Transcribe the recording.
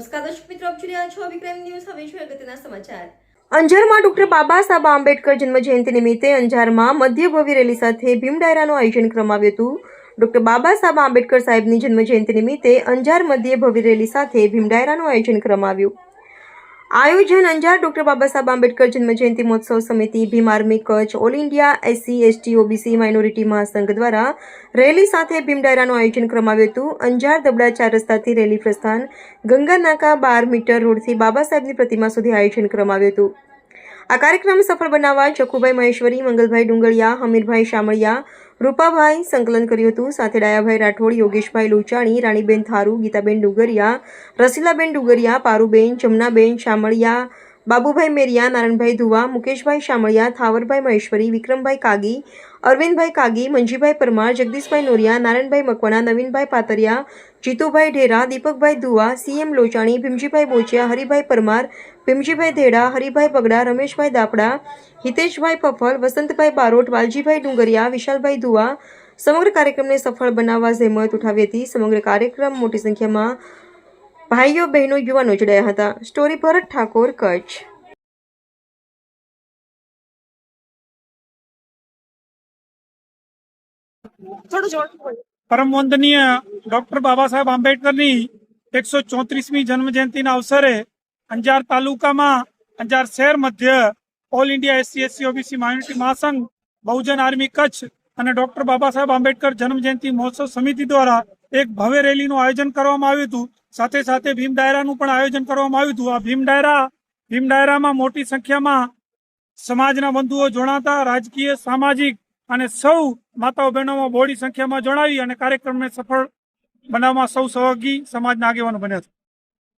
નમસ્કાર દર્શક મિત્રો, આપ જોઈ રહ્યા છો વિક્રમ ન્યૂઝ. હવે જોઈએ અગત્યના સમાચાર. અંજારમાં ડોક્ટર બાબા સાહેબ આંબેડકર જન્મ જયંતિ નિમિત્તે અંજારમાં મધ્ય ભવ્ય રેલી સાથે ભીમ ડાયરાનું આયોજન કરવામાં આવ્યું હતું. ડોક્ટર બાબા સાહેબ આંબેડકર સાહેબની જન્મ જયંતિ નિમિત્તે અંજાર મધ્ય ભવ્ય રેલી સાથે ભીમ ડાયરાનું આયોજન કરવામાં આવ્યું. આયોજન અંજાર ડોક્ટર બાબા સાહેબ આંબેડકર જન્મજયંતિ મહોત્સવ સમિતિ, Bhim army Kutch, all India, SC, ST, OBC, minority મહાસંઘ દ્વારા રેલી સાથે ભીમ ડાયરાનું આયોજન કરવામાં આવ્યું હતું. અંજાર દબડા ચાર રસ્તાથી રેલી પ્રસ્થાન ગંગા નાકા બાર મીટર રોડથી બાબા સાહેબની પ્રતિમા સુધી આયોજન કરવામાં આવ્યું હતું. આ કાર્યક્રમ સફળ બનાવવા ચકુભાઈ મહેશ્વરી, મંગલભાઈ ડુંગળિયા, હમીરભાઈ શામળિયા રૂપાભાઈ સંકલન કર્યું હતું. સાથે ડાયાભાઈ રાઠોડ, યોગેશભાઈ લોચાણી, રાણીબેન થારુ, ગીતાબેન ડુગરિયા, રસીલાબેન ડુગરિયા, પારુબેન, જમનાબેન શામળિયા બાબુભાઈ મેરિયા નારાયણભાઈ ધુવા, મુકેશભાઈ શામળિયા, થાવરભાઈ મહેશ્વરી, વિક્રમભાઈ કાગી, અરવિંદભાઈ કાગી, મંજીભાઈ પરમાર, જગદીશભાઈ નોરિયા નારાયણભાઈ મકવાણા, નવીનભાઈ પાતરિયા, જીતુભાઈ ઢેરા, દીપકભાઈ ધુવા, સીએમ લોચાણી, ભીમજીભાઈ બોચિયા, હરિભાઈ પરમાર, ભીમજીભાઈ ધેડા હરિભાઈ પગડા રમેશભાઈ દાપડા, હિતેશભાઈ પફલ, વસંતભાઈ બારોટ, વાલજીભાઈ ડુંગરિયા, વિશાલભાઈ ધુવા, સમગ્ર કાર્યક્રમને સફળ બનાવવા જહેમત ઉઠાવી હતી. સમગ્ર કાર્યક્રમ મોટી સંખ્યામાં ભાઈઓ બહેનો યુવાનો જોડાયા હતા. સ્ટોરી ભરત ઠાકોર કચ્છ. પરમ વંદનીય ડોક્ટર બાબા સાહેબ આંબેડકરની એકસો ચોત્રીસમી જન્મ જયંતિના અવસરે અંજાર તાલુકામાં, અંજાર શહેર મધ્ય all India SC SC OBC minority Mahasangh, Bahujan army Kutch અને ડોક્ટર બાબા સાહેબ આંબેડકર જન્મ જયંતિ મહોત્સવ સમિતિ દ્વારા એક ભવ્ય રેલીનું આયોજન કરવામાં આવ્યું હતું. સાથે સાથે ભીમ ડાયરાનું પણ આયોજન કરવામાં આવ્યું હતું. આ ભીમ ડાયરા, ભીમ ડાયરામાં મોટી સંખ્યામાં સમાજના બંધુઓ જોડાતા, રાજકીય, સામાજિક અને સૌ માતાઓ બહેનોમાં બોડી સંખ્યામાં જણાવી અને કાર્યક્રમને સફળ બનાવવામાં સૌ સહયોગી સમાજના આગેવાનો બન્યા છે.